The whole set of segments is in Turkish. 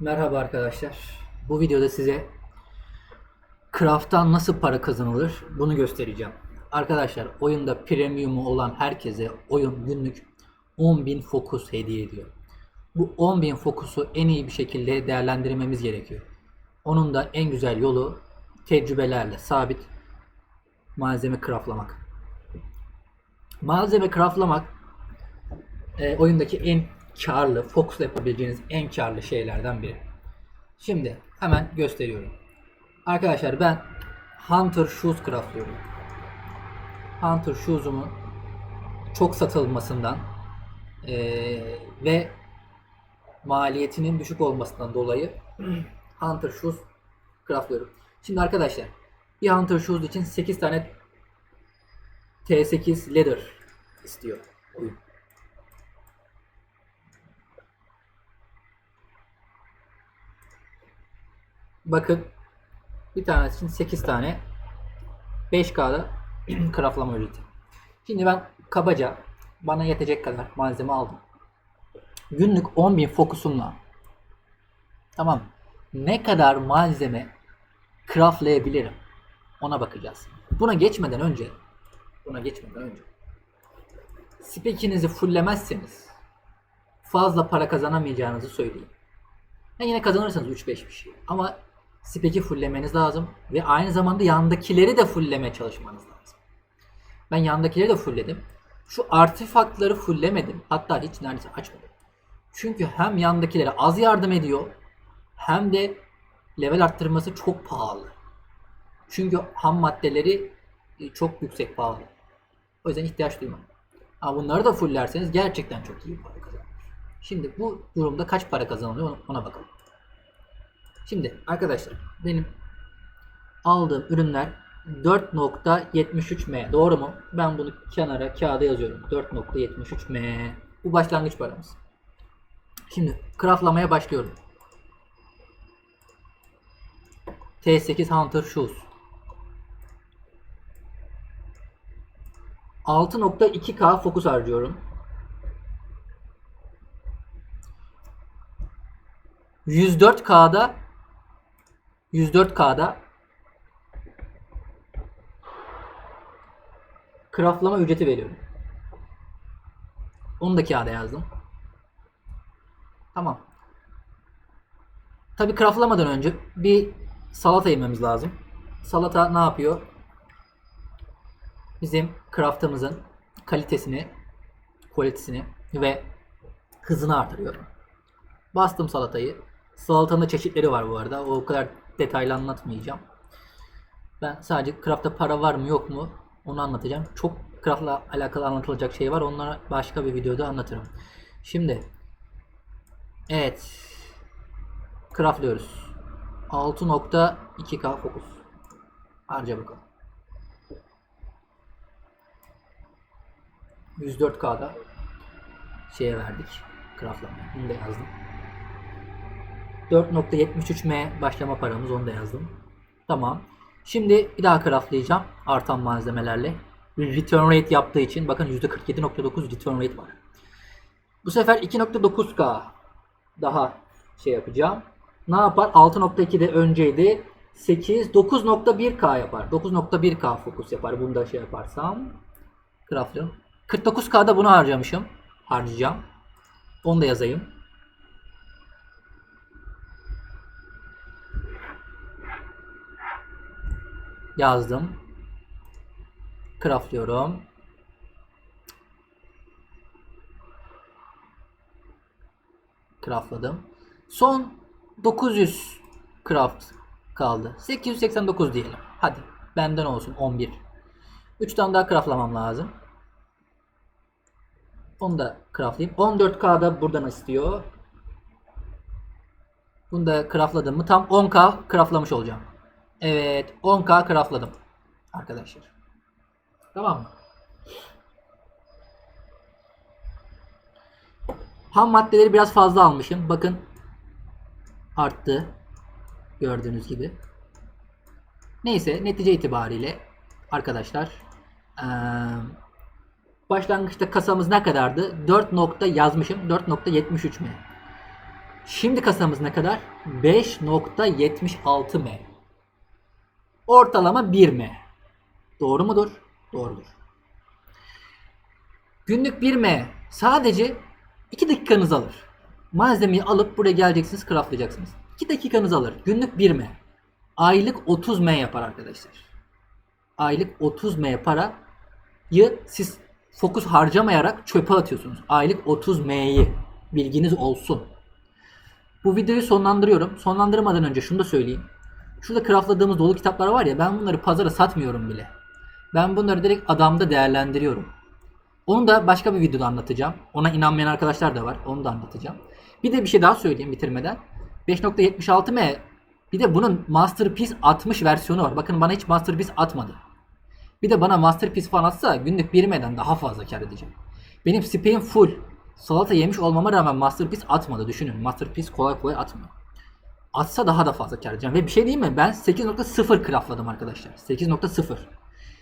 Merhaba arkadaşlar. Bu videoda size Craft'tan nasıl para kazanılır bunu göstereceğim. Arkadaşlar oyunda premium'u olan herkese oyun günlük 10.000 fokus hediye ediyor. Bu 10.000 fokusu en iyi bir şekilde değerlendirmemiz gerekiyor. Onun da en güzel yolu tecrübelerle sabit malzeme craftlamak. Malzeme craftlamak e, oyundaki en karlı, fokusla yapabileceğiniz en karlı şeylerden biri. Şimdi hemen gösteriyorum. Arkadaşlar ben Hunter Shoes craftlıyorum. Hunter Shoes'umun çok satılmasından e, ve maliyetinin düşük olmasından dolayı Hunter Shoes craftlıyorum. Şimdi arkadaşlar bir Hunter Shoes için 8 tane T8 leather istiyor. Bakın bir tanesi için 8 tane 5K'da kraflama ücreti. Şimdi ben kabaca bana yetecek kadar malzeme aldım. Günlük 10.000 fokusumla tamam ne kadar malzeme craftlayabilirim ona bakacağız. Buna geçmeden önce buna geçmeden önce spekinizi fulllemezseniz fazla para kazanamayacağınızı söyleyeyim. Ya yine kazanırsınız 3-5 bir şey. Ama spek'i fulllemeniz lazım. Ve aynı zamanda yandakileri de fulllemeye çalışmanız lazım. Ben yandakileri de fullledim. Şu artefaktları fulllemedim. Hatta hiç neredeyse açmadım. Çünkü hem yandakilere az yardım ediyor hem de level arttırması çok pahalı. Çünkü ham maddeleri e, çok yüksek pahalı. O yüzden ihtiyaç duymam. Ama bunları da fulllerseniz gerçekten çok iyi para kazanır. Şimdi bu durumda kaç para kazanılıyor ona bakalım. Şimdi arkadaşlar benim aldığım ürünler 4.73M doğru mu? Ben bunu kenara kağıda yazıyorum. 4.73M. Bu başlangıç paramız. Şimdi craftlamaya başlıyorum. T8 Hunter Shoes. 6.2K fokus harcıyorum. 104K'da 104K'da craftlama ücreti veriyorum. Onu da kağıda yazdım. Tamam. Tabi craftlamadan önce bir salata yememiz lazım. Salata ne yapıyor? Bizim craftımızın kalitesini, kalitesini ve hızını artırıyor. Bastım salatayı. Salatanın çeşitleri var bu arada. O kadar detaylı anlatmayacağım. Ben sadece craft'ta para var mı yok mu onu anlatacağım. Çok craft'la alakalı anlatılacak şey var. Onları başka bir videoda anlatırım. Şimdi evet craftlıyoruz. 6.2K fokus. Harca bakalım. 104K'da şeye verdik. Craftlamaya. Bunu da yazdım. 4.73M başlama paramız onu da yazdım. Tamam. Şimdi bir daha craftlayacağım artan malzemelerle. Return rate yaptığı için bakın %47.9 return rate var. Bu sefer 2.9K daha şey yapacağım. Ne yapar? 6.2'de önceydi. 8 9.1K yapar. 9.1K fokus yapar. Bunu da şey yaparsam craftlıyorum. 49K'da bunu harcamışım. Harcayacağım. Onu da yazayım. Yazdım. Craftlıyorum. Craftladım. Son 900 craft kaldı. 889 diyelim. Hadi benden olsun 11. 3 tane daha craftlamam lazım. Onu da craftlayayım. 14K'da buradan istiyor. Bunu da craftladım mı tam 10K craftlamış olacağım. Evet 10K craftladım. Arkadaşlar. Tamam mı? Ham maddeleri biraz fazla almışım. Bakın arttı. Gördüğünüz gibi. Neyse netice itibariyle arkadaşlar eee başlangıçta kasamız ne kadardı? 4 nokta yazmışım. 4.73 mi? Şimdi kasamız ne kadar? 5.76 M. Ortalama 1 M. Doğru mudur? Doğrudur. Günlük 1 M sadece 2 dakikanızı alır. Malzemeyi alıp buraya geleceksiniz, craftlayacaksınız. 2 dakikanızı alır. Günlük 1 M. Aylık 30 M yapar arkadaşlar. Aylık 30 M parayı siz fokus harcamayarak çöpe atıyorsunuz. Aylık 30 M'yi bilginiz olsun. Bu videoyu sonlandırıyorum. Sonlandırmadan önce şunu da söyleyeyim. Şurada craftladığımız dolu kitaplar var ya ben bunları pazara satmıyorum bile. Ben bunları direkt adamda değerlendiriyorum. Onu da başka bir videoda anlatacağım. Ona inanmayan arkadaşlar da var. Onu da anlatacağım. Bir de bir şey daha söyleyeyim bitirmeden. 5.76M bir de bunun Masterpiece 60 versiyonu var. Bakın bana hiç Masterpiece atmadı. Bir de bana Masterpiece falan atsa günlük 1 M'den daha fazla kar edeceğim. Benim spam full. Salata yemiş olmama rağmen Masterpiece atmadı. Düşünün Masterpiece kolay kolay atmıyor. Atsa daha da fazla kar edeceğim. Ve bir şey diyeyim mi? Ben 8.0 craftladım arkadaşlar. 8.0.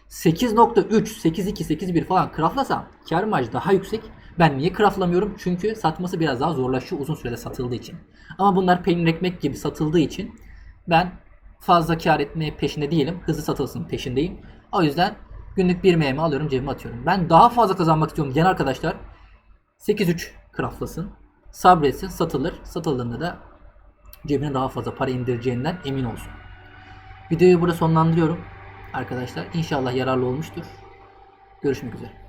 8.3, 8.2, 8.1 falan craftlasam kar marjı daha yüksek. Ben niye craftlamıyorum? Çünkü satması biraz daha zorlaşıyor uzun sürede satıldığı için. Ama bunlar peynir ekmek gibi satıldığı için ben fazla kar etmeye peşinde değilim. Hızlı satılsın peşindeyim. O yüzden günlük bir MM alıyorum cebime atıyorum. Ben daha fazla kazanmak istiyorum diyen arkadaşlar 8.3 craftlasın. Sabretsin satılır. Satıldığında da cebine daha fazla para indireceğinden emin olsun. Videoyu burada sonlandırıyorum. Arkadaşlar inşallah yararlı olmuştur. Görüşmek üzere.